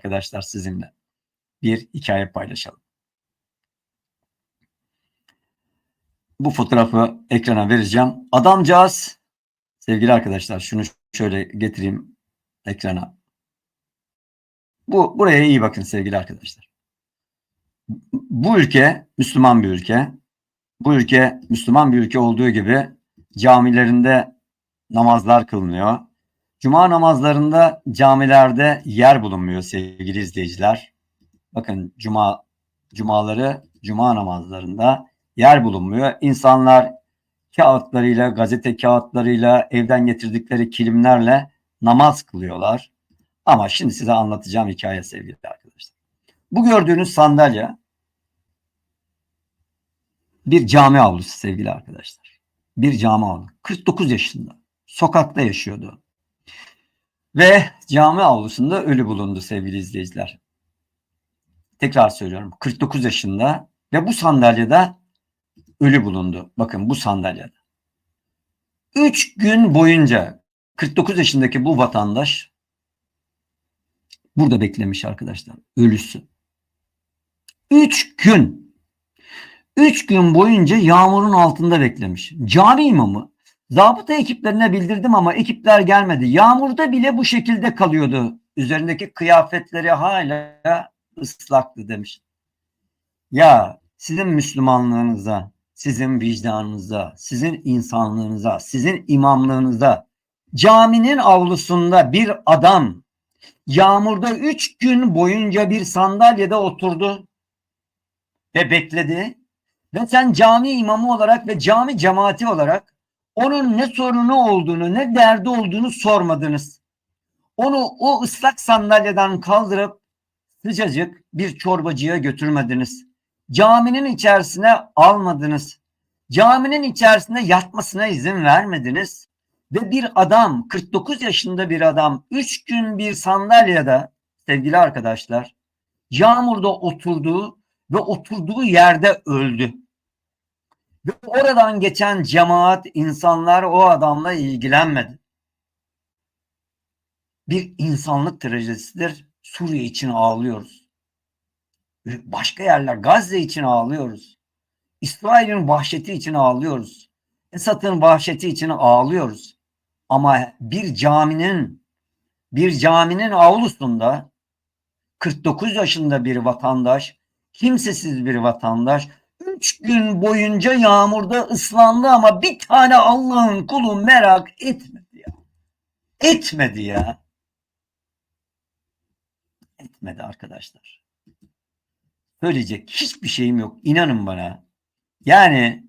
arkadaşlar sizinle bir hikaye paylaşalım. Bu fotoğrafı ekrana vereceğim. Adamcağız sevgili arkadaşlar şunu şöyle getireyim ekrana. Bu buraya iyi bakın sevgili arkadaşlar. Bu ülke Müslüman bir ülke. Bu ülke Müslüman bir ülke olduğu gibi camilerinde namazlar kılınıyor. Cuma namazlarında camilerde yer bulunmuyor sevgili izleyiciler. Bakın cuma cumaları cuma namazlarında yer bulunmuyor. İnsanlar kağıtlarıyla, gazete kağıtlarıyla, evden getirdikleri kilimlerle namaz kılıyorlar. Ama şimdi size anlatacağım hikaye sevgili arkadaşlar. Bu gördüğünüz sandalye bir cami avlusu sevgili arkadaşlar. Bir cami avlusu. 49 yaşında. Sokakta yaşıyordu. Ve cami avlusunda ölü bulundu sevgili izleyiciler. Tekrar söylüyorum. 49 yaşında ve bu sandalyede ölü bulundu. Bakın bu sandalyede. 3 gün boyunca 49 yaşındaki bu vatandaş burada beklemiş arkadaşlar. Ölüsü. 3 gün. 3 gün boyunca yağmurun altında beklemiş. Cami imamı zabıta ekiplerine bildirdim ama ekipler gelmedi. Yağmurda bile bu şekilde kalıyordu. Üzerindeki kıyafetleri hala ıslaktı demiş. Ya sizin Müslümanlığınıza, sizin vicdanınıza, sizin insanlığınıza, sizin imamlığınıza caminin avlusunda bir adam yağmurda üç gün boyunca bir sandalyede oturdu ve bekledi. Ve sen cami imamı olarak ve cami cemaati olarak onun ne sorunu olduğunu, ne derdi olduğunu sormadınız. Onu o ıslak sandalyeden kaldırıp sıcacık bir çorbacıya götürmediniz. Caminin içerisine almadınız. Caminin içerisinde yatmasına izin vermediniz. Ve bir adam, 49 yaşında bir adam 3 gün bir sandalyede sevgili arkadaşlar yağmurda oturduğu ve oturduğu yerde öldü. Ve oradan geçen cemaat insanlar o adamla ilgilenmedi. Bir insanlık trajedisidir. Suriye için ağlıyoruz. Başka yerler Gazze için ağlıyoruz. İsrail'in vahşeti için ağlıyoruz. Esad'ın vahşeti için ağlıyoruz. Ama bir caminin bir caminin avlusunda 49 yaşında bir vatandaş, kimsesiz bir vatandaş üç gün boyunca yağmurda ıslandı ama bir tane Allah'ın kulu merak etmedi ya. Etmedi ya. Etmedi arkadaşlar. Söyleyecek hiçbir şeyim yok. İnanın bana. Yani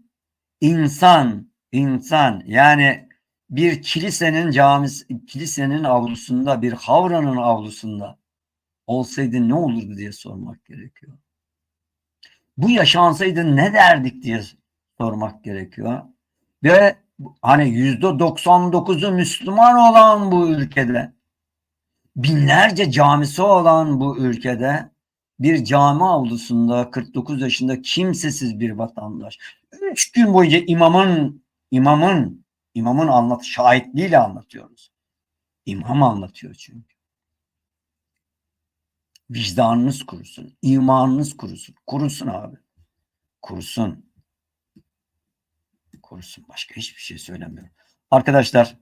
insan, insan yani bir kilisenin camisi, kilisenin avlusunda, bir havranın avlusunda olsaydı ne olurdu diye sormak gerekiyor. Bu yaşansaydı ne derdik diye sormak gerekiyor. Ve hani yüzde 99'u Müslüman olan bu ülkede, binlerce camisi olan bu ülkede bir cami avlusunda 49 yaşında kimsesiz bir vatandaş. Üç gün boyunca imamın imamın imamın anlat şahitliğiyle anlatıyoruz. İmam anlatıyor çünkü. Vicdanınız kurusun, imanınız kurusun. Kurusun abi. Kurusun. Kurusun. Başka hiçbir şey söylemiyorum. Arkadaşlar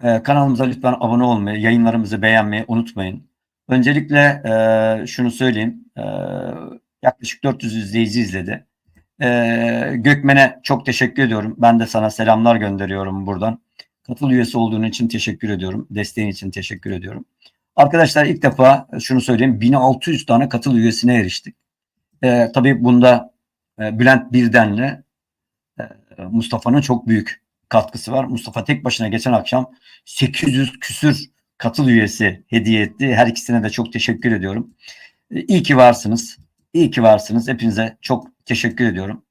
kanalımıza lütfen abone olmayı, yayınlarımızı beğenmeyi unutmayın. Öncelikle e, şunu söyleyeyim. E, yaklaşık 400 izleyici izledi. E, Gökmen'e çok teşekkür ediyorum. Ben de sana selamlar gönderiyorum buradan. Katıl üyesi olduğun için teşekkür ediyorum. Desteğin için teşekkür ediyorum. Arkadaşlar ilk defa şunu söyleyeyim. 1600 tane katıl üyesine eriştik. E, tabii bunda e, Bülent Birden'le e, Mustafa'nın çok büyük katkısı var. Mustafa tek başına geçen akşam 800 küsür katıl üyesi hediye etti. Her ikisine de çok teşekkür ediyorum. İyi ki varsınız. İyi ki varsınız. Hepinize çok teşekkür ediyorum.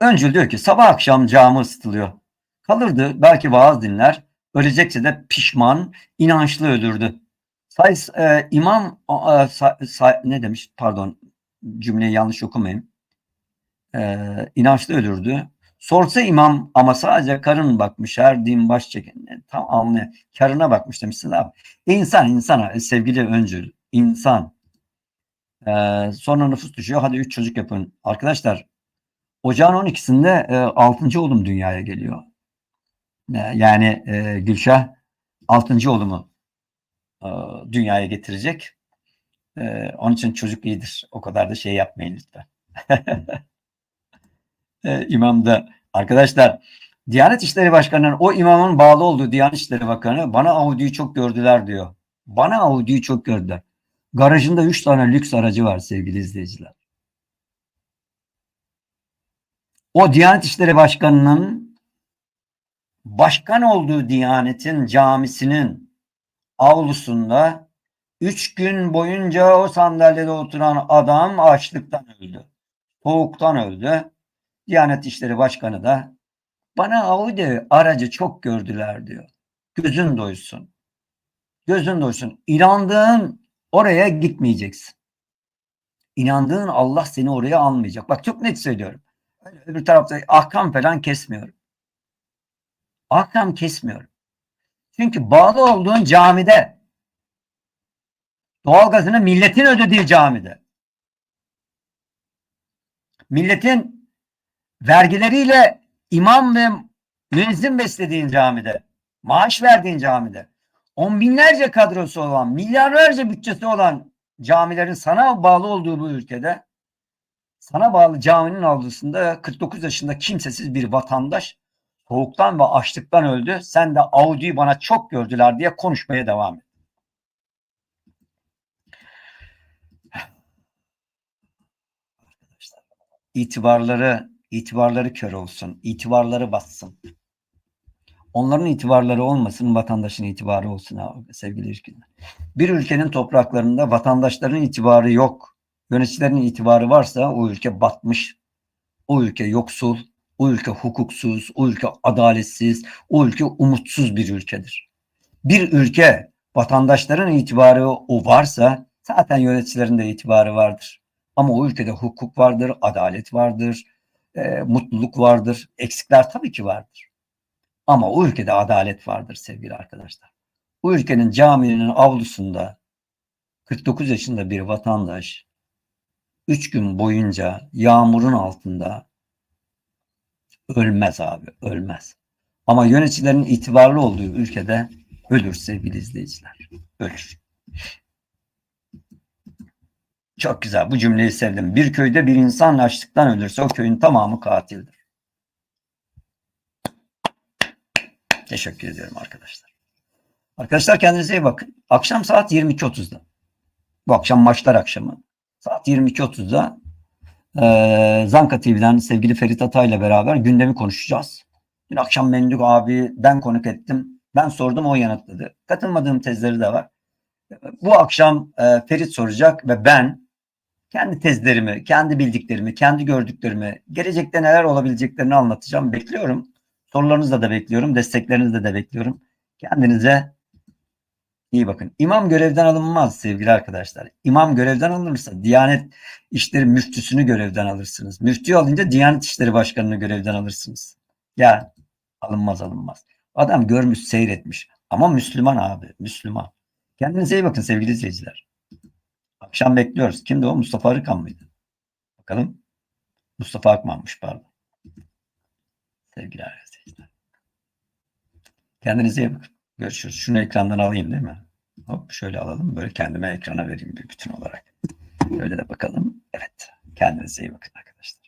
Öncül diyor ki sabah akşam camı ısıtılıyor. Kalırdı belki vaaz dinler. Ölecekse de pişman, inançlı ölürdü. Say, e, imam e, say, say, ne demiş? Pardon cümleyi yanlış okumayayım. E, inançlı ölürdü. Sorsa imam ama sadece karın bakmış her din baş çeken tam anlıyor. Karına bakmış demişsin abi. İnsan insana sevgili öncül insan. Ee, sonra nüfus düşüyor. Hadi 3 çocuk yapın. Arkadaşlar ocağın 12'sinde e, 6. oğlum dünyaya geliyor. E, yani e, Gülşah 6. oğlumu e, dünyaya getirecek. E, onun için çocuk iyidir. O kadar da şey yapmayın lütfen. e, imam da arkadaşlar Diyanet İşleri Başkanı'nın o imamın bağlı olduğu Diyanet İşleri Bakanı bana Audi'yi çok gördüler diyor. Bana Audi'yi çok gördüler. Garajında 3 tane lüks aracı var sevgili izleyiciler. O Diyanet İşleri Başkanı'nın başkan olduğu Diyanet'in camisinin avlusunda 3 gün boyunca o sandalyede oturan adam açlıktan öldü. Soğuktan öldü. Diyanet İşleri Başkanı da bana Audi aracı çok gördüler diyor. Gözün doysun. Gözün doysun. İnandığın oraya gitmeyeceksin. İnandığın Allah seni oraya almayacak. Bak çok net söylüyorum. Öbür tarafta ahkam falan kesmiyorum. Ahkam kesmiyorum. Çünkü bağlı olduğun camide doğalgazını milletin ödediği camide milletin vergileriyle imam ve müezzin beslediğin camide, maaş verdiğin camide, on binlerce kadrosu olan, milyarlarca bütçesi olan camilerin sana bağlı olduğu bu ülkede sana bağlı caminin avlusunda 49 yaşında kimsesiz bir vatandaş soğuktan ve açlıktan öldü. Sen de Audi'yi bana çok gördüler diye konuşmaya devam et. Arkadaşlar, itibarları itibarları kör olsun, itibarları bassın. Onların itibarları olmasın, vatandaşın itibarı olsun abi, sevgili ülkeler. Bir ülkenin topraklarında vatandaşların itibarı yok, yöneticilerin itibarı varsa o ülke batmış, o ülke yoksul, o ülke hukuksuz, o ülke adaletsiz, o ülke umutsuz bir ülkedir. Bir ülke vatandaşların itibarı o varsa zaten yöneticilerin de itibarı vardır. Ama o ülkede hukuk vardır, adalet vardır, e, mutluluk vardır. Eksikler tabii ki vardır. Ama o ülkede adalet vardır sevgili arkadaşlar. Bu ülkenin caminin avlusunda 49 yaşında bir vatandaş 3 gün boyunca yağmurun altında ölmez abi, ölmez. Ama yöneticilerin itibarlı olduğu ülkede ölür sevgili izleyiciler. Ölür. Çok güzel. Bu cümleyi sevdim. Bir köyde bir insan açlıktan ölürse o köyün tamamı katildir. Teşekkür ediyorum arkadaşlar. Arkadaşlar kendinize iyi bakın. Akşam saat 22.30'da. Bu akşam maçlar akşamı. Saat 22.30'da e, Zanka TV'den sevgili Ferit Atay ile beraber gündemi konuşacağız. Dün akşam Mendük abi ben konuk ettim. Ben sordum o yanıtladı. Katılmadığım tezleri de var. Bu akşam e, Ferit soracak ve ben kendi tezlerimi, kendi bildiklerimi, kendi gördüklerimi, gelecekte neler olabileceklerini anlatacağım. Bekliyorum. Sorularınızı da bekliyorum. Desteklerinizi de bekliyorum. Kendinize iyi bakın. İmam görevden alınmaz sevgili arkadaşlar. İmam görevden alınırsa Diyanet İşleri Müftüsünü görevden alırsınız. Müftü alınca Diyanet İşleri Başkanı'nı görevden alırsınız. Ya alınmaz alınmaz. Adam görmüş seyretmiş. Ama Müslüman abi. Müslüman. Kendinize iyi bakın sevgili izleyiciler. Akşam bekliyoruz. Kimdi o? Mustafa Arıkan mıydı? Bakalım. Mustafa Akman'mış pardon. Sevgili izleyiciler. Kendinize iyi bakın. Görüşürüz. Şunu ekrandan alayım değil mi? Hop şöyle alalım. Böyle kendime ekrana vereyim bir bütün olarak. Böyle de bakalım. Evet. Kendinize iyi bakın arkadaşlar.